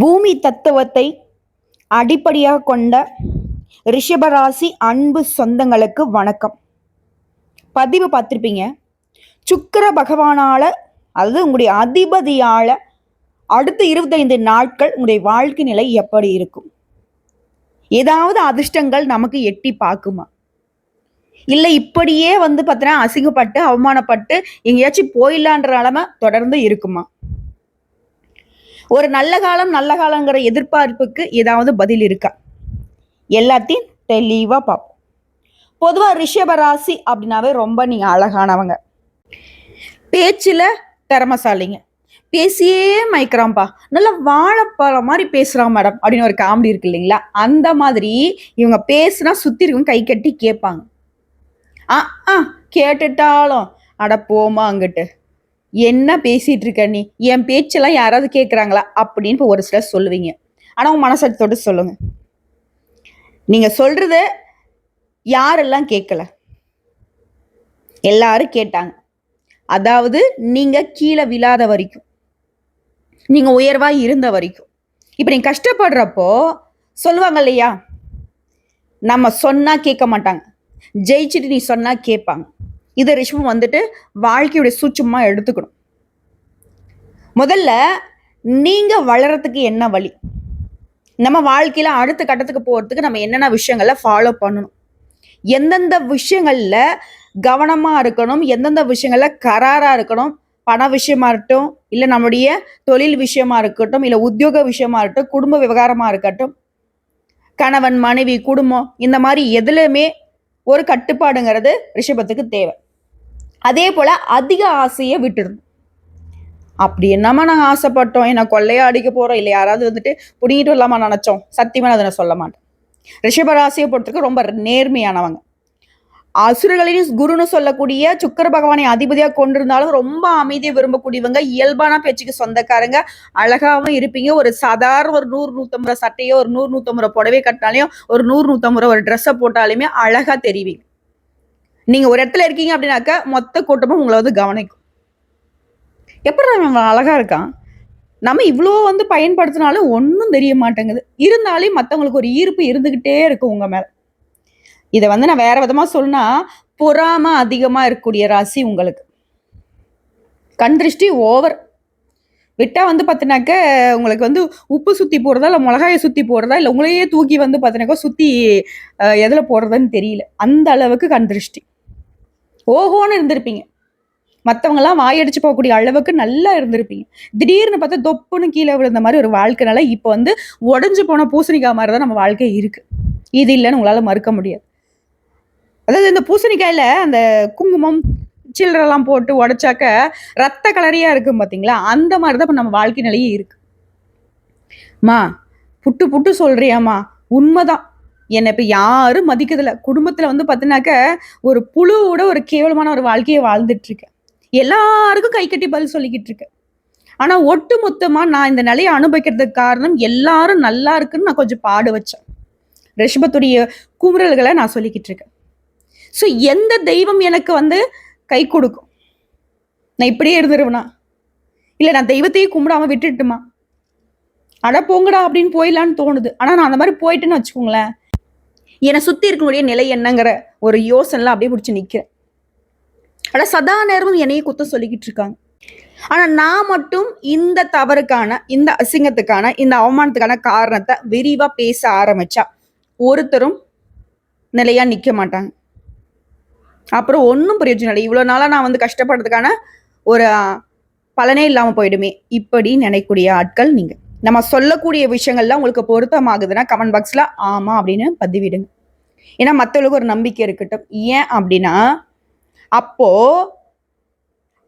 பூமி தத்துவத்தை அடிப்படையாக கொண்ட ரிஷபராசி அன்பு சொந்தங்களுக்கு வணக்கம். பதிவு பார்த்துருப்பீங்க. சுக்கிர பகவானால அதாவது உங்களுடைய அதிபதியால் அடுத்த இருபத்தைந்து நாட்கள் உங்களுடைய வாழ்க்கை நிலை எப்படி இருக்கும்? ஏதாவது அதிர்ஷ்டங்கள் நமக்கு எட்டி பார்க்குமா? இல்லை இப்படியே வந்து பார்த்தீங்கன்னா அசிங்கப்பட்டு அவமானப்பட்டு எங்கேயாச்சும் போயிடலான்ற நிலமை தொடர்ந்து இருக்குமா? ஒரு நல்ல காலம் நல்ல காலங்கிற எதிர்பார்ப்புக்கு ஏதாவது பதில் இருக்கா? எல்லாத்தையும் தெளிவாக பார்ப்போம். பொதுவாக ரிஷபராசி அப்படின்னாவே ரொம்ப நீங்கள் அழகானவங்க. பேச்சில் திறமசாலிங்க. பேசியே மயக்கிறான்ப்பா. நல்லா வாழைப்பழம் மாதிரி பேசுகிறான் மேடம் அப்படின்னு ஒரு காமெடி இருக்கு இல்லைங்களா? அந்த மாதிரி இவங்க பேசுனா சுற்றி இருக்கும் கை கட்டி கேட்பாங்க. ஆ ஆ கேட்டுட்டாலும் அட போமா அங்கிட்டு. என்ன பேசிட்டு இருக்க நீ? என் பேச்செல்லாம் யாராவது கேட்குறாங்களா அப்படின்னு இப்போ ஒரு சிலர் சொல்லுவீங்க. ஆனால் உங்க மனசத்தோடு சொல்லுங்க. நீங்க சொல்றத யாரெல்லாம் கேட்கல எல்லாரும் கேட்டாங்க. அதாவது நீங்க கீழே விழாத வரைக்கும். நீங்க உயர்வா இருந்த வரைக்கும். இப்போ நீங்க கஷ்டப்படுறப்போ சொல்லுவாங்க இல்லையா? நம்ம சொன்னா கேட்க மாட்டாங்க. ஜெயிச்சுட்டு நீ சொன்னா கேட்பாங்க. இதை ரிஷபம் வந்துட்டு வாழ்க்கையுடைய சூட்சமாக எடுத்துக்கணும். முதல்ல நீங்கள் வளரத்துக்கு என்ன வழி? நம்ம வாழ்க்கையில் அடுத்த கட்டத்துக்கு போகிறதுக்கு நம்ம என்னென்ன விஷயங்களை ஃபாலோ பண்ணணும்? எந்தெந்த விஷயங்களில் கவனமாக இருக்கணும்? எந்தெந்த விஷயங்களில் கராராக இருக்கணும்? பண விஷயமா இருக்கட்டும் இல்லை நம்முடைய தொழில் விஷயமா இருக்கட்டும் இல்லை உத்தியோக விஷயமா இருக்கட்டும் குடும்ப விவகாரமாக இருக்கட்டும் கணவன் மனைவி குடும்பம் இந்த மாதிரி எதுலையுமே ஒரு கட்டுப்பாடுங்கிறது ரிஷபத்துக்கு தேவை. அதே போல் அதிக ஆசையை விட்டுடணும் அப்படி என்னமா நாங்கள் ஆசைப்பட்டோம்? என்ன கொள்ளையா அடிக்க போகிறோம் இல்லை யாராவது வந்துட்டு பிடிங்கிட்டு வரலாமா நினச்சோம்? சத்தியமா அதை நான் சொல்ல மாட்டேன். ரிஷபராசியை பொறுத்தருக்கு ரொம்ப நேர்மையானவங்க. அசுரர்களின் குருன்னு சொல்லக்கூடிய சுக்கர பகவானை அதிபதியாக கொண்டிருந்தாலும் ரொம்ப அமைதியை விரும்பக்கூடியவங்க இயல்பான பேச்சுக்கு சொந்தக்காரங்க அழகாவும் இருப்பீங்க. ஒரு சாதாரண ஒரு நூறு நூற்றம்பது சட்டையோ ஒரு நூறு நூற்றம்பது புடவை கட்டினாலையும் ஒரு நூறு நூற்றம்பது ஒரு ட்ரெஸ்ஸை போட்டாலுமே அழகாக தெரிவிங்க. நீங்க ஒரு இடத்துல இருக்கீங்க அப்படின்னாக்கா மொத்த கூட்டமும் உங்களை வந்து கவனிக்கும். எப்படி நம்ம அழகா இருக்கான்? நம்ம இவ்வளோ வந்து பயன்படுத்தினாலும் ஒன்றும் தெரிய மாட்டேங்குது. இருந்தாலே மற்றவங்களுக்கு ஒரு ஈர்ப்பு இருந்துக்கிட்டே இருக்கும் உங்க மேல. இதை வந்து நான் வேற விதமா சொன்னா பொறாம அதிகமாக இருக்கக்கூடிய ராசி உங்களுக்கு. கண் திருஷ்டி ஓவர். விட்டா வந்து பார்த்தினாக்க உங்களுக்கு வந்து உப்பு சுத்தி போடுறதா இல்லை மிளகாயை சுத்தி போடுறதா இல்லை உங்களையே தூக்கி வந்து பார்த்தினாக்கா சுத்தி எதில் போடுறதுன்னு தெரியல. அந்த அளவுக்கு கண் திருஷ்டி. ஓஹோன்னு இருந்திருப்பீங்க. மற்றவங்கெல்லாம் வாயடிச்சு போகக்கூடிய அளவுக்கு நல்லா இருந்திருப்பீங்க. திடீர்னு பார்த்தா தொப்புன்னு கீழே விழுந்த மாதிரி ஒரு வாழ்க்கைனால இப்போ வந்து உடஞ்சு போன பூசணிக்காய் மாதிரி தான் நம்ம வாழ்க்கை இருக்குது இது இல்லைன்னு உங்களால் மறுக்க முடியாது. அதாவது இந்த பூசணிக்காயில் அந்த குங்குமம் சில்லறெல்லாம் போட்டு உடைச்சாக்க ரத்த கலரியாக இருக்கும் பார்த்தீங்களா அந்த மாதிரி தான் இப்போ நம்ம வாழ்க்கை நிலையே இருக்கு. மா புட்டு புட்டு சொல்கிறியாம்மா உண்மைதான். என்னை இப்போ யாரும் மதிக்கிறதில்ல. குடும்பத்தில் வந்து பார்த்தினாக்க ஒரு புழுவோட ஒரு கேவலமான ஒரு வாழ்க்கையை வாழ்ந்துட்டு இருக்கேன் எல்லாருக்கும் கை கட்டி பதில் சொல்லிக்கிட்டு இருக்கேன். ஆனால் ஒட்டு மொத்தமாக நான் இந்த நிலையை அனுபவிக்கிறதுக்கு காரணம் எல்லாரும் நல்லா இருக்குன்னு நான் கொஞ்சம் பாடு வச்சேன். ரிஷபத்துடைய குமுறல்களை நான் சொல்லிக்கிட்டு இருக்கேன். ஸோ எந்த தெய்வம் எனக்கு வந்து கை கொடுக்கும்? நான் இப்படியே இருந்துருவேனா? இல்லை நான் தெய்வத்தையும் கும்பிடாம விட்டுட்டுமா? அட போங்கடா அப்படின்னு போயிடலான்னு தோணுது. ஆனால் நான் அந்த மாதிரி போயிட்டேன்னு வச்சுக்கோங்களேன். என்னை சுற்றி இருக்கக்கூடிய நிலை என்னங்கிற ஒரு யோசனைலாம் அப்படியே பிடிச்சி நிற்கிறேன் ஆனால் சதா நேரமும் என்னையே குத்தம் சொல்லிக்கிட்டு இருக்காங்க. ஆனால் நான் மட்டும் இந்த தவறுக்கான இந்த அசிங்கத்துக்கான இந்த அவமானத்துக்கான காரணத்தை விரிவாக பேச ஆரம்பித்தா ஒருத்தரும் நிலையாக நிற்க மாட்டாங்க. அப்புறம் ஒன்றும் பிரயோஜனம் இல்லை. இவ்வளோ நாளாக நான் வந்து கஷ்டப்படுறதுக்கான ஒரு பலனே இல்லாமல் போயிடுமே. இப்படி நினைக்கூடிய ஆட்கள் நீங்கள் நம்ம சொல்லக்கூடிய விஷயங்கள்லாம் உங்களுக்கு பொருத்தமாகுதுன்னா கமெண்ட் பாக்ஸில் ஆமாம் அப்படின்னு பதிவிடுங்க. ஏன்னா மற்றவங்களுக்கு ஒரு நம்பிக்கை இருக்கட்டும். ஏன் அப்படின்னா அப்போது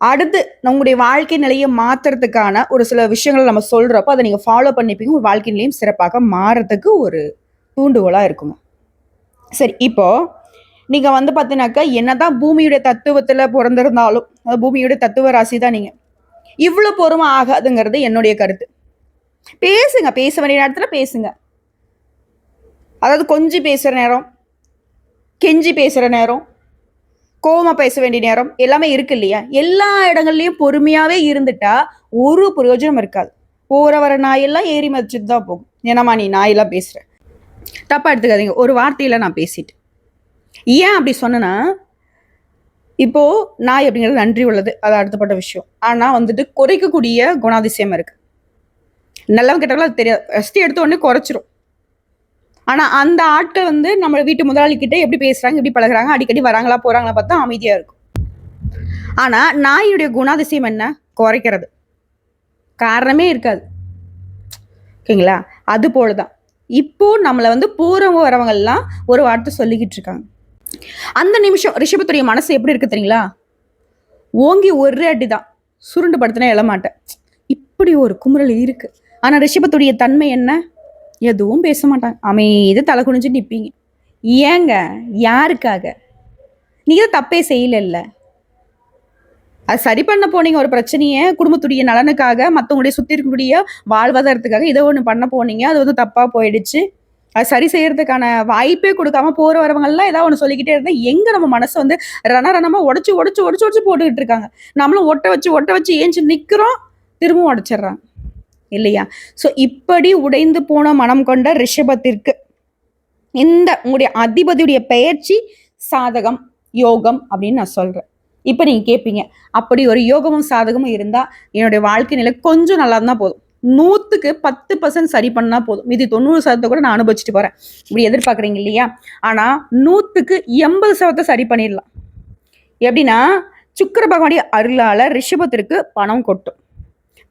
அடுத்து நம்முடைய வாழ்க்கை நிலையை மாற்றுறதுக்கான ஒரு சில விஷயங்களை நம்ம சொல்கிறப்போ அதை நீங்கள் ஃபாலோ பண்ணிப்பீங்க. உங்க வாழ்க்கை நிலையும் சிறப்பாக மாறதுக்கு ஒரு தூண்டுகோலாக இருக்குங்க. சரி இப்போது நீங்கள் வந்து பார்த்தீங்கன்னாக்கா என்னதான் பூமியுடைய தத்துவத்தில் பிறந்திருந்தாலும் பூமியுடைய தத்துவ ராசி தான் நீங்கள் இவ்வளோ பொறுமை ஆகாதுங்கிறது என்னுடைய கருத்து. பேசுங்க பேச வேண்டிய நேரத்தில் பேசுங்க. அதாவது கொஞ்சி பேசுகிற நேரம் கெஞ்சி பேசுகிற நேரம் கோவமாக பேச வேண்டிய நேரம் எல்லாமே இருக்கு இல்லையா? எல்லா இடங்கள்லையும் பொறுமையாகவே இருந்துட்டா ஒரு பிரயோஜனம் இருக்காது. போகிற வர நாயெல்லாம் ஏறி மதிச்சுட்டு தான் போகும். என்னம்மா நீ நாயெல்லாம் பேசுகிற தப்பாக எடுத்துக்காதீங்க. ஒரு வார்த்தையில் நான் பேசிட்டேன். ஏன் அப்படி சொன்னேன்னா இப்போது நாய் அப்படிங்கிறது நன்றி உள்ளது. அது அடுத்தப்பட்ட விஷயம். ஆனால் வந்துட்டு குறைக்கக்கூடிய குணாதிசயம் இருக்கு. நல்லவங்க கிட்டலாம் அது தெரியாது. ஃபஸ்ட்டு எடுத்த உடனே குறைச்சிரும். ஆனால் அந்த ஆட்கள் வந்து நம்ம வீட்டு முதலாளி கிட்ட எப்படி பேசுகிறாங்க எப்படி பழகிறாங்க அடிக்கடி வராங்களா போகிறாங்களா பார்த்தா அமைதியாக இருக்கும். ஆனால் நாயுடைய குணாதிசயம் என்ன? குறைக்கிறது. காரணமே இருக்காது. ஓகேங்களா? அது போல தான் இப்போ நம்மளை வந்து போறவங்க வரவங்கெல்லாம் ஒரு வார்த்தை சொல்லிக்கிட்டு இருக்காங்க. அந்த நிமிஷம் ரிஷபத்துடைய மனசு எப்படி இருக்கு தெரியுங்களா? ஓங்கி ஒரு அடி தான் சுருண்டு படுத்தினா எழமாட்டேன் இப்படி ஒரு குமுறல் இருக்குது ஆனா ரிஷபத்துடைய தன்மை என்ன? எதுவும் பேச மாட்டாங்க. அமைதி தலை குனிஞ்சு நிற்பீங்க ஏங்க? யாருக்காக? நீங்க தான் தப்பே செய்யல அது சரி பண்ண போனீங்க ஒரு பிரச்சனையை குடும்பத்துடைய நலனுக்காக மற்றவங்களுடைய சுற்றி இருக்கக்கூடிய வாழ்வாதாரத்துக்காக இதை ஒன்று பண்ண போனீங்க அது வந்து தப்பாக போயிடுச்சு. அது சரி செய்யறதுக்கான வாய்ப்பே கொடுக்காம போற வரவங்கெல்லாம் ஏதாவது ஒன்று சொல்லிக்கிட்டே இருந்தால் எங்க நம்ம மனசை வந்து ரணரணமா உடச்சு உடச்சு உடச்சு உடச்சு போட்டுக்கிட்டு இருக்காங்க. நம்மளும் ஒட்ட வச்சு ஒட்ட வச்சு ஏஞ்சி நிற்கிறோம் திரும்பவும் உடைச்சிடுறாங்க. இல்லையா? ஸோ இப்படி உடைந்து போன மனம் கொண்ட ரிஷபத்திற்கு இந்த உங்களுடைய அதிபதியுடைய பெயர்ச்சி சாதகம் யோகம் அப்படின்னு நான் சொல்கிறேன் இப்போ நீங்கள் கேட்பீங்க அப்படி ஒரு யோகமும் சாதகமும் இருந்தால் என்னுடைய வாழ்க்கை நிலை கொஞ்சம் நல்லா இருந்தால் போதும். நூற்றுக்கு பத்து பர்சன்ட் சரி பண்ணா போதும். மீதி தொண்ணூறு சதத்தை கூட நான் அனுபவிச்சுட்டு போகிறேன் இப்படி எதிர்பார்க்குறீங்க இல்லையா? ஆனால் நூற்றுக்கு எண்பது சதத்தை சரி பண்ணிடலாம். எப்படின்னா சுக்கர பகவானுடைய அருளால் ரிஷபத்திற்கு பணம் கொட்டும்.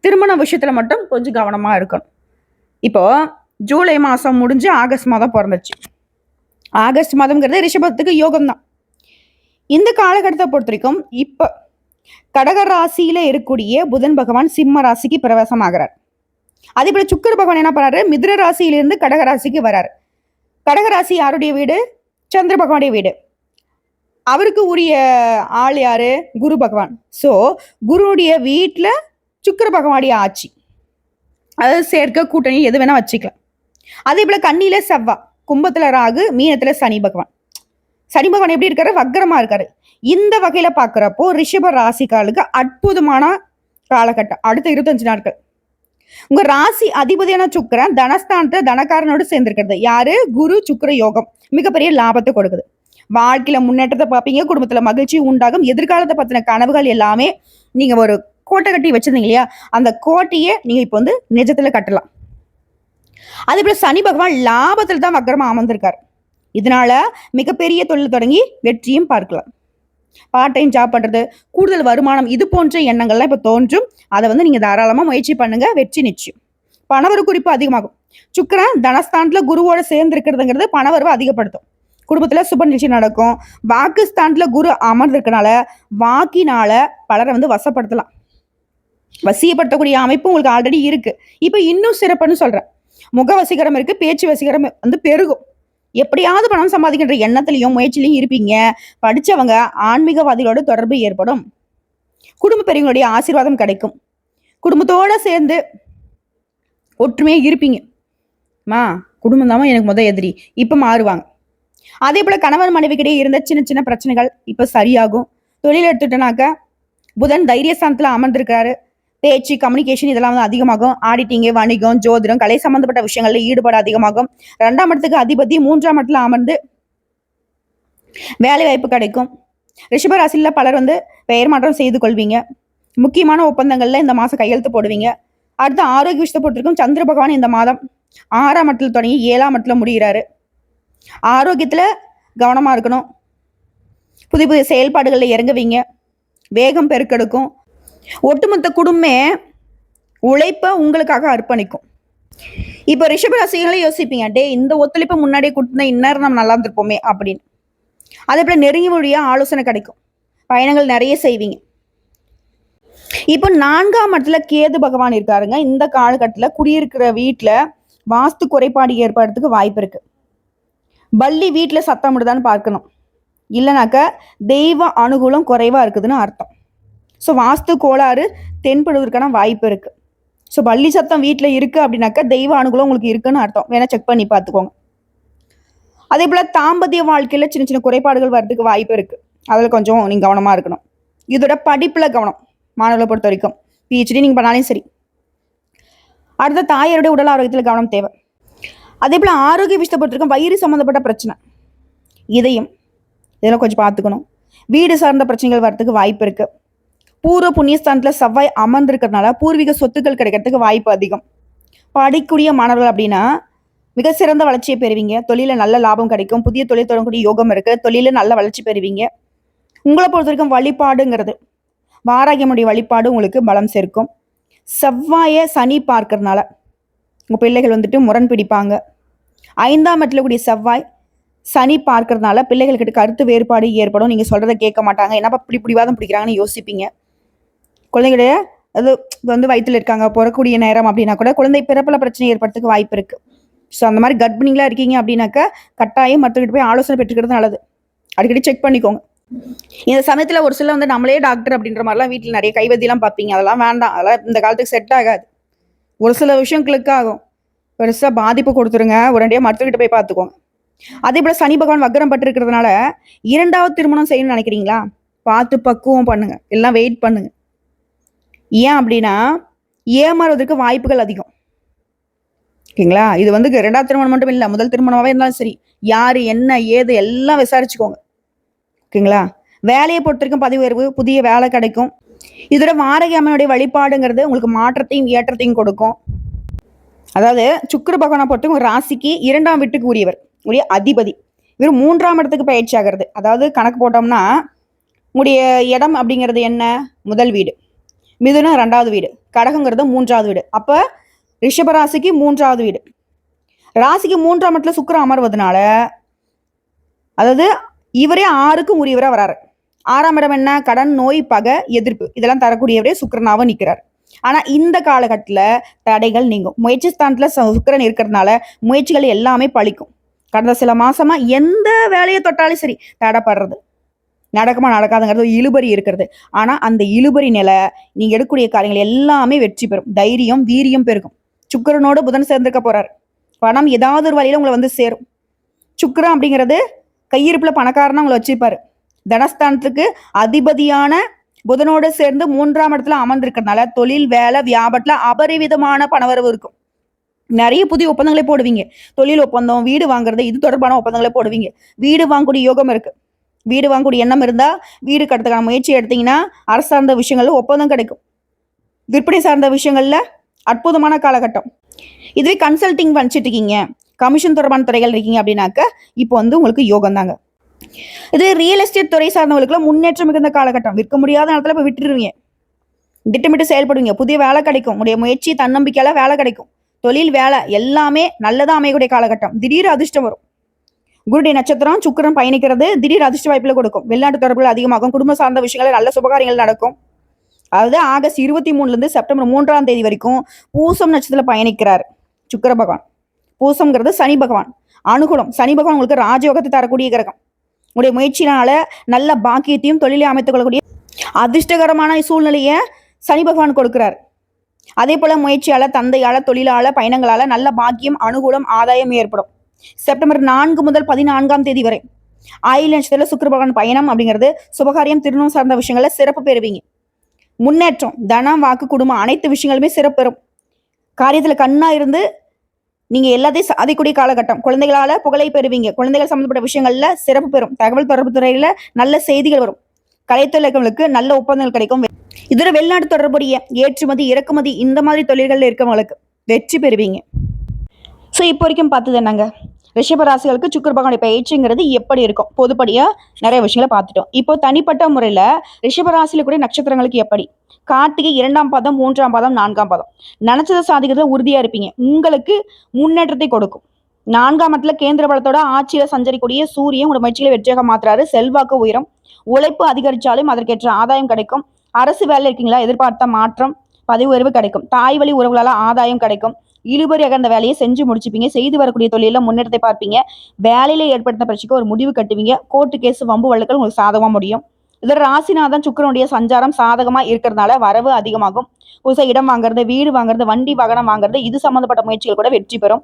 திருமண விஷயத்தில் மட்டும் கொஞ்சம் கவனமாக இருக்கணும். இப்போது ஜூலை மாதம் முடிஞ்சு ஆகஸ்ட் மாதம் பிறந்துச்சு. ஆகஸ்ட் மாதம்ங்கிறது ரிஷபத்துக்கு யோகம் தான். இந்த காலகட்டத்தை பொறுத்த வரைக்கும் இப்போ கடக ராசியில இருக்கக்கூடிய புதன் பகவான் சிம்ம ராசிக்கு பிரவேசம் ஆகிறார் அதே போல சுக்கர பகவான் என்ன பண்ணாரு மிதிர ராசியிலிருந்து கடக ராசிக்கு வராரு. கடக ராசி யாருடைய வீடு? சந்திர பகவானுடைய வீடு. அவருக்கு உரிய ஆள் யாரு? குரு பகவான். ஸோ குருடைய வீட்டில் சுக்கர பகவானுடைய ஆட்சி. அதாவது சேர்க்க கூட்டணி எது வேணா வச்சுக்கலாம். அதே போல கண்ணியில செவ்வா கும்பத்துல ராகு மீனத்துல சனி பகவான். சனி பகவான் எப்படி இருக்காரு? வக்கரமா இருக்காரு. இந்த வகையில பாக்குறப்போ ரிஷப ராசிக்காலுக்கு அற்புதமான காலகட்டம். அடுத்த இருபத்தஞ்சு நாட்கள். உங்க ராசி அதிபதியான சுக்கரன் தனஸ்தானத்தை தனக்காரனோடு சேர்ந்திருக்கிறது. யாரு? குரு சுக்கர யோகம். மிகப்பெரிய லாபத்தை கொடுக்குது. வாழ்க்கையில முன்னேற்றத்தை பார்ப்பீங்க. குடும்பத்துல மகிழ்ச்சி உண்டாகும். எதிர்காலத்தை பத்தின கனவுகள் எல்லாமே நீங்க ஒரு கோட்டை கட்டி வச்சிருந்தீங்க இல்லையா? அந்த கோட்டையை நீங்கள் இப்போ வந்து நிஜத்தில் கட்டலாம். அதே போல சனி பகவான் லாபத்தில் தான் வக்கரமாக அமர்ந்திருக்கார். இதனால மிகப்பெரிய தொழில் தொடங்கி வெற்றியும் பார்க்கலாம். பார்ட் டைம் ஜாப் பண்ணுறது கூடுதல் வருமானம் இது போன்ற எண்ணங்கள்லாம் இப்போ தோன்றும். அதை வந்து நீங்கள் தாராளமாக முயற்சி பண்ணுங்க வெற்றி நிச்சயம். பணவரவு குறிப்பு அதிகமாகும். சுக்கரன் தனஸ்தானத்தில் குருவோட சேர்ந்து இருக்கிறதுங்கிறது பணவரவு அதிகப்படுத்தும். குடும்பத்தில் சுப நிகழ்ச்சி நடக்கும். வாக்குஸ்தானத்துல குரு அமர்ந்திருக்கனால வாக்கினால பலரை வந்து வசப்படுத்தலாம். வசியப்படுத்தக்கூடிய அமைப்பு உங்களுக்கு ஆல்ரெடி இருக்கு. இப்போ இன்னும் சிறப்புன்னு சொல்றேன். முக வசீகரம் இருக்கு பேச்சு வசீகரம் வந்து பெருகும். எப்படியாவது பணம் சம்பாதிக்கின்ற எண்ணத்திலையும் முயற்சிலையும் இருப்பீங்க. படிச்சவங்க ஆன்மீகவாதிகளோட தொடர்பு ஏற்படும். குடும்ப பெரியவங்களுடைய ஆசீர்வாதம் கிடைக்கும். குடும்பத்தோட சேர்ந்து ஒற்றுமையா இருப்பீங்க. மா குடும்பம் தான் எனக்கு முத எதிரி. இப்போ மாறுவாங்க. அதே போல கணவன் மனைவிக்கிடையே இருந்த சின்ன சின்ன பிரச்சனைகள் இப்போ சரியாகும். தொழில் எடுத்துட்டனாக்க புதன் தைரியஸ்தானத்தில் அமர்ந்திருக்காரு. பேச்சு கம்யூனிகேஷன் இதெல்லாம் வந்து அதிகமாகும். ஆடிட்டிங்கு வணிகம் ஜோதிடம் கலை சம்பந்தப்பட்ட விஷயங்கள்ல ஈடுபாடு அதிகமாகும். ரெண்டாம் இடத்துக்கு அதிபதி மூன்றாம் இடத்துல அமர்ந்து வேலை வாய்ப்பு கிடைக்கும். ரிஷபராசியில் பலர் வந்து பெயர் மாற்றம் செய்து கொள்வீங்க. முக்கியமான ஒப்பந்தங்கள்ல இந்த மாதம் கையெழுத்து போடுவீங்க. அடுத்து ஆரோக்கிய விஷயத்தை போட்டிருக்கும் சந்திர பகவான் இந்த மாதம் ஆறாம் இடத்துல தொடங்கி ஏழாம் இடத்துல முடிகிறாரு. ஆரோக்கியத்தில் கவனமாக இருக்கணும். புதிய புதிய செயல்பாடுகளில் இறங்குவீங்க. வேகம் பெருக்கெடுக்கும். ஒட்டுமொத்த குடும்பமே உழைப்பை உங்களுக்காக அர்ப்பணிக்கும். இப்போ ரிஷபராசிகளை யோசிப்பீங்க டே இந்த ஒத்துழைப்பை முன்னாடியே கொடுத்துருந்தா இந்நேரம் நம்ம நல்லா இருந்திருப்போமே அப்படின்னு. அதே போல நெருங்கி மொழியாக ஆலோசனை கிடைக்கும். பயணங்கள் நிறைய செய்வீங்க. இப்போ நான்காம் இடத்துல கேது பகவான் இருக்காருங்க. இந்த காலகட்டத்தில் குடியிருக்கிற வீட்டில் வாஸ்து குறைபாடு ஏற்படுறதுக்கு வாய்ப்பு இருக்கு. பள்ளி வீட்டில் சத்தம் விடுதான்னு பார்க்கணும். இல்லைனாக்க தெய்வ அனுகூலம் குறைவா இருக்குதுன்னு அர்த்தம். ஸோ வாஸ்து கோளாறு தென்படுவதற்கான வாய்ப்பு இருக்குது ஸோ பள்ளி சத்தம் வீட்டில் இருக்குது அப்படின்னாக்கா தெய்வ அனுகூலம் உங்களுக்கு இருக்குன்னு அர்த்தம். வேணால் செக் பண்ணி பார்த்துக்கோங்க. அதே போல் தாம்பத்திய வாழ்க்கையில் சின்ன சின்ன குறைபாடுகள் வர்றதுக்கு வாய்ப்பு இருக்குது அதில் கொஞ்சம் நீங்கள் கவனமாக இருக்கணும். இதோட படிப்பில் கவனம். மாணவர்களை பொறுத்த வரைக்கும். பிஹெச்டி நீங்கள் பண்ணாலும் சரி. அடுத்த தாயாருடைய உடல் ஆரோக்கியத்தில் கவனம் தேவை. அதே போல் ஆரோக்கிய விஷயத்தை பொறுத்திருக்கும் வயிறு சம்மந்தப்பட்ட பிரச்சனை. இதயம். இதெல்லாம் கொஞ்சம் பார்த்துக்கணும். வீடு சார்ந்த பிரச்சனைகள் வரத்துக்கு வாய்ப்பு இருக்குது பூர்வ புண்ணியஸ்தானத்தில் செவ்வாய் அமர்ந்திருக்கிறதுனால பூர்வீக சொத்துக்கள் கிடைக்கிறதுக்கு வாய்ப்பு அதிகம். படிக்கூடிய மாணவர்கள் அப்படின்னா மிக சிறந்த வளர்ச்சியை பெறுவீங்க. தொழிலில் நல்ல லாபம் கிடைக்கும். புதிய தொழில் தொடங்கக்கூடிய யோகம் இருக்குது தொழிலில் நல்ல வளர்ச்சி பெறுவீங்க. உங்களை பொறுத்த வரைக்கும் வழிபாடுங்கிறது வாராகியமுடைய வழிபாடு உங்களுக்கு பலம் சேர்க்கும். செவ்வாயை சனி பார்க்கறதுனால உங்கள் பிள்ளைகள் வந்துட்டு முரண் பிடிப்பாங்க. ஐந்தாம் இடத்துல கூடிய செவ்வாய் சனி பார்க்கறதுனால பிள்ளைகள்கிட்ட கருத்து வேறுபாடு ஏற்படும். நீங்கள் சொல்கிறத கேட்க மாட்டாங்க. என்னப்பா இப்படி பிடிவாதம் பிடிக்கிறாங்கன்னு யோசிப்பீங்க. குழந்தைகளுடைய அது வந்து வயிற்றில் இருக்காங்க பிறக்கூடிய நேரம் அப்படின்னா கூட குழந்தை பிறப்பில் பிரச்சனை ஏற்படுறதுக்கு வாய்ப்பு இருக்குது ஸோ அந்த மாதிரி கர்ப்பிணிகளாக இருக்கீங்க அப்படின்னாக்கா கட்டாயம் மற்றவர்கிட்ட போய் ஆலோசனை பெற்றுக்கிறது நல்லது. அடிக்கடி செக் பண்ணிக்கோங்க. இந்த சமயத்தில் ஒரு சில வந்து நம்மளே டாக்டர் அப்படின்ற மாதிரிலாம் வீட்டில் நிறைய கைவதிலாம் பார்ப்பீங்க. அதெல்லாம் வேண்டாம். அதெல்லாம் இந்த காலத்துக்கு செட் ஆகாது. ஒரு சில விஷயம் ஆகும். பெருசாக பாதிப்பு கொடுத்துருங்க. உடனடியாக மருத்துவர்கிட்ட போய் பார்த்துக்கோங்க. அதே போல் சனி பகவான் வக்கரம் பட்டிருக்கிறதுனால இரண்டாவது திருமணம் செய்யணும்னு நினைக்கிறீங்களா? பார்த்து பக்குவம் பண்ணுங்க. எல்லாம் வெயிட் பண்ணுங்க. ஏன் அப்படின்னா ஏமாறுவதற்கு வாய்ப்புகள் அதிகம். ஓகேங்களா? இது வந்து ரெண்டாவது திருமணம் மட்டும் இல்லை முதல் திருமணமாகவே இருந்தாலும் சரி யார் என்ன ஏது எல்லாம் விசாரிச்சுக்கோங்க. ஓகேங்களா? வேலையை பொறுத்த வரைக்கும் பதவி உயர்வு புதிய வேலை கிடைக்கும். இதோட வாரகை அம்மனுடைய வழிபாடுங்கிறது உங்களுக்கு மாற்றத்தையும் ஏற்றத்தையும் கொடுக்கும். அதாவது சுக்கர பகவானை பொறுத்த ராசிக்கு இரண்டாம் வீட்டுக்கு உரியவர் உரிய அதிபதி. இவர் மூன்றாம் இடத்துக்கு பயிற்சி ஆகிறது. அதாவது கணக்கு போட்டோம்னா உங்களுடைய இடம் அப்படிங்கிறது என்ன? முதல் வீடு. மிதுனம் ரெண்டாவது வீடு கடகங்கிறது மூன்றாவது வீடு. அப்போ ரிஷபராசிக்கு மூன்றாவது வீடு. ராசிக்கு மூன்றாம் இடத்துல சுக்கரம் அமர்வதனால அதாவது இவரே ஆறுக்கும் உரியவராக வராரு. ஆறாம் இடம் என்ன? கடன் நோய் பகை எதிர்ப்பு. இதெல்லாம் தரக்கூடியவரே சுக்கிரனாவும் நிற்கிறார் ஆனால் இந்த காலகட்டத்தில் தடைகள் நீங்கும். முயற்சி ஸ்தானத்தில் சுக்கரன் சுக்கிரன் இருக்கிறதுனால முயற்சிகள் எல்லாமே பழிக்கும். கடந்த சில மாசமா எந்த வேலையை தொட்டாலும் சரி தடைப்படுறது. நடக்குமா நடக்காதுங்கிறது இழுபறி இருக்கிறது. ஆனா அந்த இழுபறி நிலை நீங்க எடுக்கக்கூடிய காரியங்கள் எல்லாமே வெற்றி பெறும். தைரியம் வீரியம் பெருகும். சுக்கிரனோடு புதன் சேர்ந்திருக்க போறாரு. பணம் ஏதாவது ஒரு வழியில உங்களை வந்து சேரும். சுக்கிரன் அப்படிங்கிறது கையிருப்புல பணக்காரனா உங்களை வச்சிருப்பாரு. தனஸ்தானத்துக்கு அதிபதியான புதனோடு சேர்ந்து மூன்றாம் இடத்துல அமர்ந்திருக்கிறதுனால தொழில் வேலை வியாபாரத்துல அபரிவிதமான பணவரவு இருக்கும். நிறைய புதிய ஒப்பந்தங்களை போடுவீங்க. தொழில் ஒப்பந்தம் வீடு வாங்குறது இது தொடர்பான ஒப்பந்தங்களை போடுவீங்க. வீடு வாங்கக்கூடிய யோகம் இருக்கு. வீடு வாங்கக்கூடிய எண்ணம் இருந்தால் வீடு கட்டுறதுக்கான முயற்சி எடுத்தீங்கன்னா அரசு சார்ந்த விஷயங்களில் ஒப்பந்தம் கிடைக்கும். விற்பனை சார்ந்த விஷயங்களில் அற்புதமான காலகட்டம். இதுவே கன்சல்டிங் பண்ணிச்சிட்டு இருக்கீங்க. கமிஷன் தொடர்பான துறைகள் இருக்கீங்க அப்படின்னாக்க இப்போ வந்து உங்களுக்கு யோகம் தாங்க. இது ரியல் எஸ்டேட் துறை சார்ந்தவங்களுக்குலாம் முன்னேற்றம் மிகுந்த காலகட்டம். விற்க முடியாத நேரத்தில் இப்போ விட்டுருவீங்க. திட்டமிட்டு செயல்படுவீங்க. புதிய வேலை கிடைக்கும். உங்களுடைய முயற்சி தன்னம்பிக்கையால வேலை கிடைக்கும். தொழில் வேலை எல்லாமே நல்லதாக அமையக்கூடிய காலகட்டம். திடீர் அதிர்ஷ்டம் வரும். குருடைய நட்சத்திரம் சுக்கரம் பயணிக்கிறது திடீர் அதிர்ஷ்ட வாய்ப்புல கொடுக்கும். வெளிநாட்டு தொடர்புகள் அதிகமாகும். குடும்ப சார்ந்த விஷயங்கள் நல்ல சுபகாரியங்கள் நடக்கும். அதாவது ஆகஸ்ட் இருபத்தி மூணுல இருந்து செப்டம்பர் மூன்றாம் தேதி வரைக்கும் பூசம் நட்சத்திரத்துல பயணிக்கிறார் சுக்கர பகவான். பூசம்ங்கிறது சனி பகவான். அனுகூலம். சனி பகவான் உங்களுக்கு ராஜயோகத்தை தரக்கூடிய கிரகம். உங்களுடைய முயற்சினால நல்ல பாக்கியத்தையும் தொழிலை அமைத்துக் கொள்ளக்கூடிய அதிர்ஷ்டகரமான சூழ்நிலையை சனி பகவான் கொடுக்கிறார். அதே போல முயற்சியால தந்தையால தொழிலால பயணங்களால நல்ல பாக்கியம் அனுகூலம் ஆதாயம் ஏற்படும். செப்டம்பர் நான்கு முதல் பதினான்காம் தேதி வரை. ஆயில் நட்சத்திரத்தில் சுக்கிர பகவான் பயணம் அப்படிங்கிறது சுபகாரியம் திருமணம் சார்ந்த விஷயங்கள்ல சிறப்பு பெறுவீங்க. முன்னேற்றம் தனம் வாக்கு குடும்பம் அனைத்து விஷயங்களுமே சிறப்பு பெறும். காரியத்துல கண்ணா இருந்து நீங்க எல்லாத்தையும் சாதிக்கூடிய காலகட்டம். குழந்தைகளால புகழை பெறுவீங்க. குழந்தைகள் சம்பந்தப்பட்ட விஷயங்கள்ல சிறப்பு பெறும். தகவல் தொடர்பு துறையில நல்ல செய்திகள் வரும். கலைத்தொழில்களுக்கு நல்ல ஒப்பந்தங்கள் கிடைக்கும். இதர வெளிநாட்டு தொடர்புடைய ஏற்றுமதி இறக்குமதி இந்த மாதிரி தொழில்களில் இருக்கவங்களுக்கு வெற்றி பெறுவீங்க. ஸோ இப்போ வரைக்கும் பார்த்தது என்னங்க? ரிஷபராசிகளுக்கு சுக்கர பகவானுடைய பயிற்சிங்கிறது எப்படி இருக்கும்? பொதுப்படியாக நிறைய விஷயங்களை பார்த்துட்டோம். இப்போ தனிப்பட்ட முறையில் ரிஷபராசியில் கூட நட்சத்திரங்களுக்கு எப்படி? கார்த்திகை இரண்டாம் பாதம் மூன்றாம் பாதம் நான்காம் பாதம். நினைச்சதை சாதிக்கிறதுல உறுதியாக இருப்பீங்க. உங்களுக்கு முன்னேற்றத்தை கொடுக்கும். நான்காம் இடத்துல கேந்திர பலத்தோட ஆட்சியில சஞ்சரிக்கூடிய சூரியன் உங்களோட முயற்சிகளை வெற்றியாக மாத்துறாரு. செல்வாக்கு உயரம். உழைப்பு அதிகரிச்சாலும் அதற்கேற்ற ஆதாயம் கிடைக்கும். அரசு வேலை இருக்கீங்களா? எதிர்பார்த்த மாற்றம். பதவி உயர்வு கிடைக்கும். தாய் வழி உறவுகளால ஆதாயம் கிடைக்கும். இழுபறியாக அந்த வேலையை செஞ்சு முடிச்சுப்பீங்க. செய்து வரக்கூடிய தொழில முன்னேற்றத்தை பார்ப்பீங்க. வேலையில ஏற்படுத்த பிரச்சனைக்கு ஒரு முடிவு கட்டுவீங்க. கோர்ட்டு கேஸ் வம்பு வழக்குகள் உங்களுக்கு சாதகமா முடியும். இதில் ராசிநாதன் சுக்கரனுடைய சஞ்சாரம் சாதகமாக இருக்கிறதுனால வரவு அதிகமாகும். புதுசாக இடம் வாங்குறது வீடு வாங்குறது வண்டி வாகனம் வாங்குறது இது சம்மந்தப்பட்ட முயற்சிகள் கூட வெற்றி பெறும்.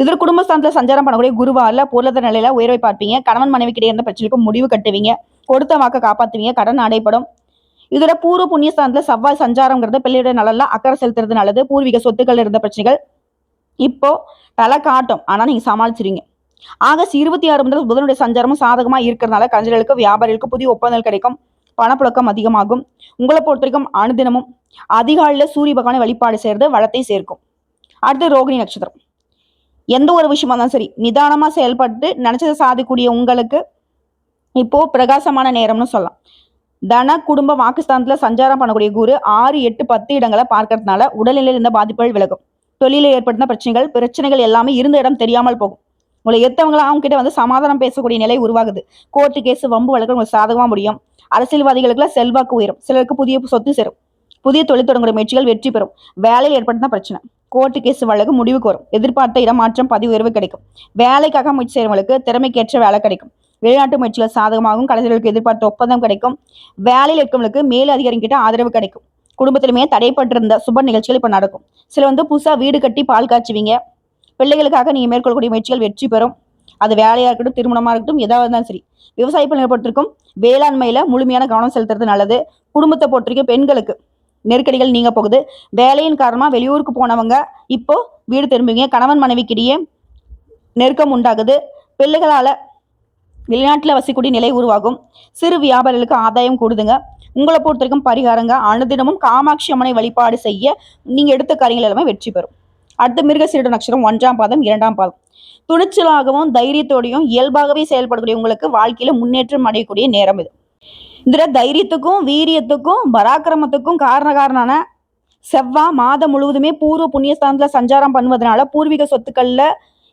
இதில் குடும்பஸ்தானத்தில் சஞ்சாரம் பண்ணக்கூடிய குருவால பொருளாதார நிலையில் உயர்வை பார்ப்பீங்க. கணவன் மனைவி கிடையாது பிரச்சனைக்கும் முடிவு கட்டுவீங்க. கொடுத்த வாக்க காப்பாற்றுவீங்க கடன் அடைப்படும் இதோட பூர்வ புண்ணியஸ்தானத்துல செவ்வாய் சஞ்சாரம்ங்கிறது பிள்ளையுடைய நலன்ல அக்கறை செலுத்துறது நல்லது. பூர்வீக சொத்துக்கள் இருந்த பிரச்சனைகள் இப்போ தலை காட்டும். ஆனா நீங்க சமாளிச்சிருவீங்க. ஆகஸ்ட் இருபத்தி ஆறு முதல் புதனுடைய சஞ்சாரமும் சாதகமா இருக்கிறதுனால கலைஞர்களுக்கு வியாபாரிகளுக்கு புதிய ஒப்பந்தங்கள் கிடைக்கும். பணப்புழக்கம் அதிகமாகும். உங்களை பொறுத்த வரைக்கும் அனுதினமும் அதிகாலையில் சூரிய பகவானை வழிபாடு செய்யறது வளத்தை சேர்க்கும். அடுத்து ரோகிணி நட்சத்திரம். எந்த ஒரு விஷயமா இருந்தாலும் சரி நிதானமா செயல்பட்டு நினைச்சதை சாதிக்கூடிய உங்களுக்கு இப்போ பிரகாசமான நேரம்னு சொல்லலாம். தன குடும்ப வாக்குஸ்தானத்தில் சஞ்சாரம் பண்ணக்கூடிய குரு ஆறு எட்டு பத்து இடங்களை பார்க்கறதுனால உடல்நிலையில் இருந்த பாதிப்புகள் விலகும். தொழிலில் ஏற்படுத்தின பிரச்சனைகள் பிரச்சனைகள் எல்லாமே இருந்த இடம் தெரியாமல் போகும். உங்களை எத்தவங்களா அவங்க கிட்ட வந்து சமாதானம் பேசக்கூடிய நிலை உருவாகுது. கோர்ட்டு கேஸ் வம்பு வழக்கு உங்களுக்கு சாதகமாக முடியும். அரசியல்வாதிகளுக்குலாம் செல்வாக்கு உயரும். சிலருக்கு புதிய சொத்து சேரும். புதிய தொழில் தொடங்குற முயற்சிகள் வெற்றி பெறும். வேலையில் ஏற்படுத்தின பிரச்சனை. கோர்ட்டு கேஸ் வழக்கு முடிவுக்கு வரும். எதிர்பார்த்த இடமாற்றம் பதிவு உயர்வு கிடைக்கும். வேலைக்காக முயற்சி செய்யறவங்களுக்கு திறமைக்கேற்ற வேலை கிடைக்கும். வெளிநாட்டு முயற்சிகள் சாதகமாகும் கலைஞர்களுக்கு எதிர்பார்த்த ஒப்பந்தம் கிடைக்கும். வேலையில் இருக்கவங்களுக்கு மேல் அதிகாரிகிட்ட ஆதரவு கிடைக்கும். குடும்பத்திலுமே தடைப்பட்டிருந்த சுப நிகழ்ச்சிகள் இப்போ நடக்கும். சில வந்து புதுசாக வீடு கட்டி பால் காய்ச்சுவீங்க. பிள்ளைகளுக்காக நீங்கள் மேற்கொள்ளக்கூடிய முயற்சிகள் வெற்றி பெறும். அது வேலையாக இருக்கட்டும் திருமணமாக இருக்கட்டும் எதாவது இருந்தாலும் சரி. விவசாய பணியை பொறுத்திருக்கும் முழுமையான கவனம் செலுத்துறது நல்லது. குடும்பத்தை பொறுத்திருக்கும் பெண்களுக்கு நெருக்கடிகள் நீங்க போகுது. வேலையின் காரணமா வெளியூருக்கு போனவங்க இப்போ வீடு திரும்புவீங்க. கணவன் மனைவிக்கிடையே நெருக்கம் உண்டாகுது. பிள்ளைகளால வெளிநாட்டில் வசிக்கூடிய நிலை உருவாகும். சிறு வியாபாரிகளுக்கு ஆதாயம் கூடுதுங்க. உங்களை பொறுத்த வரைக்கும் பரிகாரங்க. அனுதினமும் காமாட்சி அம்மனை வழிபாடு செய்ய நீங்கள் எடுத்த காரியங்கள் எல்லாமே வெற்றி பெறும். அடுத்து மிருகசீரட நட்சத்திரம் ஒன்றாம் பாதம் இரண்டாம் பாதம். துணிச்சலாகவும் தைரியத்தோடையும் இயல்பாகவே செயல்படக்கூடிய உங்களுக்கு வாழ்க்கையில முன்னேற்றம் அடையக்கூடிய நேரம் இது. இதுல தைரியத்துக்கும் வீரியத்துக்கும் பராக்கிரமத்துக்கும் காரண காரணமான செவ்வா மாதம் முழுவதுமே பூர்வ புண்ணியஸ்தானத்துல சஞ்சாரம் பண்ணுவதனால பூர்வீக சொத்துக்கள்ல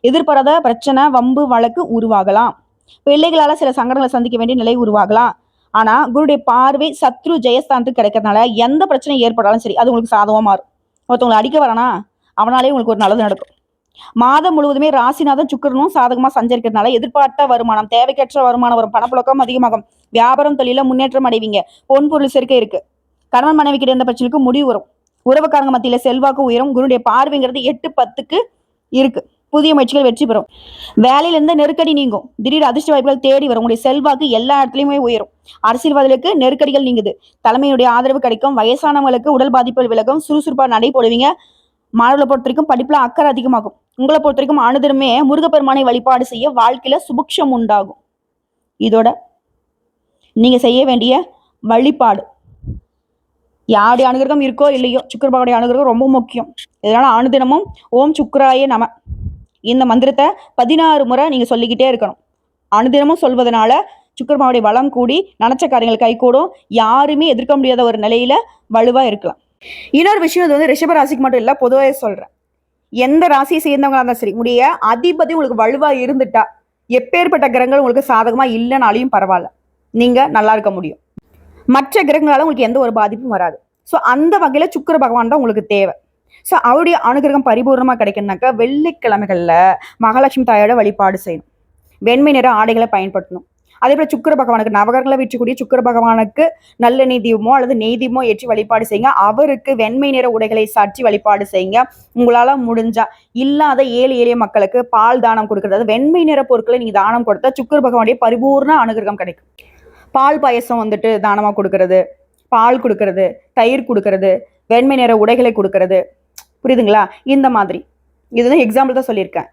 எதிர்பாராத பிரச்சனை வம்பு வழக்கு உருவாகலாம். பிள்ளைகளால சில சங்கடங்களை சந்திக்க வேண்டிய நிலை உருவாகலாம். ஆனா குருடைய பார்வை சத்ரு ஜெயஸ்தானத்துக்கு கிடைக்கிறதுனால எந்த பிரச்சனை ஏற்பட்டாலும் சரி அது உங்களுக்கு சாதகமாக மாறும். ஒருத்தவங்களை அடிக்க வரானா அவனாலே உங்களுக்கு ஒரு நல்லது நடக்கும். மாதம் முழுவதுமே ராசிநாதன் சுக்கரனும் சாதகமாக சஞ்சரிக்கிறதுனால எதிர்பார்த்த வருமானம் தேவைக்கற்ற வருமானம் வரும். பணப்புழக்கம் அதிகமாகும். வியாபாரம் தொழில முன்னேற்றம் அடைவீங்க. பொன் பொருள் சேர்க்கை இருக்கு. கணவன் மனைவி கிட்ட இருந்த பிரச்சனைக்கு முடிவு வரும். உறவுக்காரங்க மத்தியில் செல்வாக்கு உயரும். குருடைய பார்வைங்கிறது எட்டு பத்துக்கு இருக்கு. புதிய முயற்சிகள் வெற்றி பெறும். வேலையிலிருந்து நெருக்கடி நீங்கும். திடீர் அதிர்ஷ்ட வாய்ப்புகள் தேடி வரும். உங்களுடைய செல்வாக்கு எல்லா இடத்துலையுமே உயரும். அரசியல்வாதிகளுக்கு நெருக்கடிகள் நீங்குது. தலைமையுடைய ஆதரவு கிடைக்கும். வயசானவங்களுக்கு உடல் பாதிப்புகள் விலகும். சுறுசுறுப்பா நடை போடுவீங்க. மாணவர்களை பொறுத்த வரைக்கும் படிப்புல அக்கறை அதிகமாகும். உங்களை பொறுத்த வரைக்கும் அனுதினமே முருகப்பெருமானை வழிபாடு செய்ய வாழ்க்கையில சுபிக்ஷம் உண்டாகும். இதோட நீங்க செய்ய வேண்டிய வழிபாடு. யாருடைய அனுகிரகம் இருக்கோ இல்லையோ சுக்கரபாவுடைய அனுகிரகம் ரொம்ப முக்கியம். இதனால அனுதினமும் ஓம் சுக்கராயே நம. இந்த மந்திரத்தை பதினாறு முறை நீங்கள் சொல்லிக்கிட்டே இருக்கணும். அனுதினமும் சொல்வதனால சுக்கரமாவுடைய வளம் கூடி நினச்ச காரியங்கள் கைகூடும். யாருமே எதிர்க்க முடியாத ஒரு நிலையில வலுவாக இருக்கலாம். இன்னொரு விஷயம் இது வந்து ரிஷப ராசிக்கு மட்டும் இல்லை பொதுவாக சொல்கிறேன் எந்த ராசியை சேர்ந்தவங்களா இருந்தாலும் சரி உடைய அதிபதி உங்களுக்கு வலுவாக இருந்துட்டா எப்பேற்பட்ட கிரகங்கள் உங்களுக்கு சாதகமாக இல்லைனாலையும் பரவாயில்ல. நீங்கள் நல்லா இருக்க முடியும். மற்ற கிரகங்களால் உங்களுக்கு எந்த ஒரு பாதிப்பும் வராது. ஸோ அந்த வகையில் சுக்கிர பகவான் தான் உங்களுக்கு தேவை. ஸோ அவருடைய அனுகிரகம் பரிபூர்ணமாக கிடைக்கணுனாக்கா வெள்ளிக்கிழமைகளில் மகாலட்சுமி தாயோட வழிபாடு செய்யணும். வெண்மை நிற ஆடைகளை பயன்படுத்தணும். அதே போல் சுக்கிர பகவானுக்கு நவகரங்களை வீற்றக்கூடிய சுக்கிர பகவானுக்கு நல்ல தீபமோ அல்லது நெய் தீபமோ ஏற்றி வழிபாடு செய்யுங்க. அவருக்கு வெண்மை நிற உடைகளை சாற்றி வழிபாடு செய்யுங்க. உங்களால் முடிஞ்சா இல்லாத ஏழை எளிய மக்களுக்கு பால் தானம் கொடுக்கறது வெண்மை நிற பொருட்களை நீங்கள் தானம் கொடுத்தா சுக்கர பகவானுடைய பரிபூர்ண அனுகிரகம் கிடைக்கும். பால் பாயசம் வந்துட்டு தானமாக கொடுக்கறது பால் கொடுக்கறது தயிர் கொடுக்கறது வெண்மை நிற உடைகளை கொடுக்கறது புரியுதுங்களா? இந்த மாதிரி. இதுதான் எக்ஸாம்பிள் தான் சொல்லியிருக்கேன்.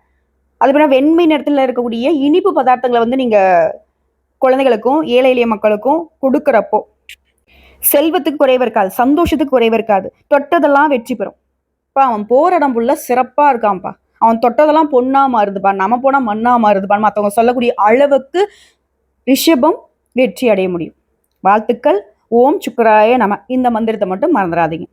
அது அதுபோல வெண்மை நிறத்தில் இருக்கக்கூடிய இனிப்பு பதார்த்தங்களை வந்து நீங்கள் குழந்தைகளுக்கும் ஏழை எளிய மக்களுக்கும் கொடுக்குறப்போ செல்வத்துக்கு குறைவு இருக்காது சந்தோஷத்துக்கு குறைவு இருக்காது. தொட்டதெல்லாம் வெற்றி பெறும். இப்போ அவன் போகிற இடம் ஃபுல்லாக சிறப்பாக இருக்கான்ப்பா. அவன் தொட்டதெல்லாம் பொண்ணா மாறுதுப்பா நம்ம போனால் மண்ணாக மாறுதுப்பா மற்றவங்க சொல்லக்கூடிய அளவுக்கு ரிஷபம் வெற்றி அடைய முடியும். வாழ்த்துக்கள். ஓம் சுக்கராய நம. இந்த மந்திரத்தை மட்டும் மறந்துடாதீங்க.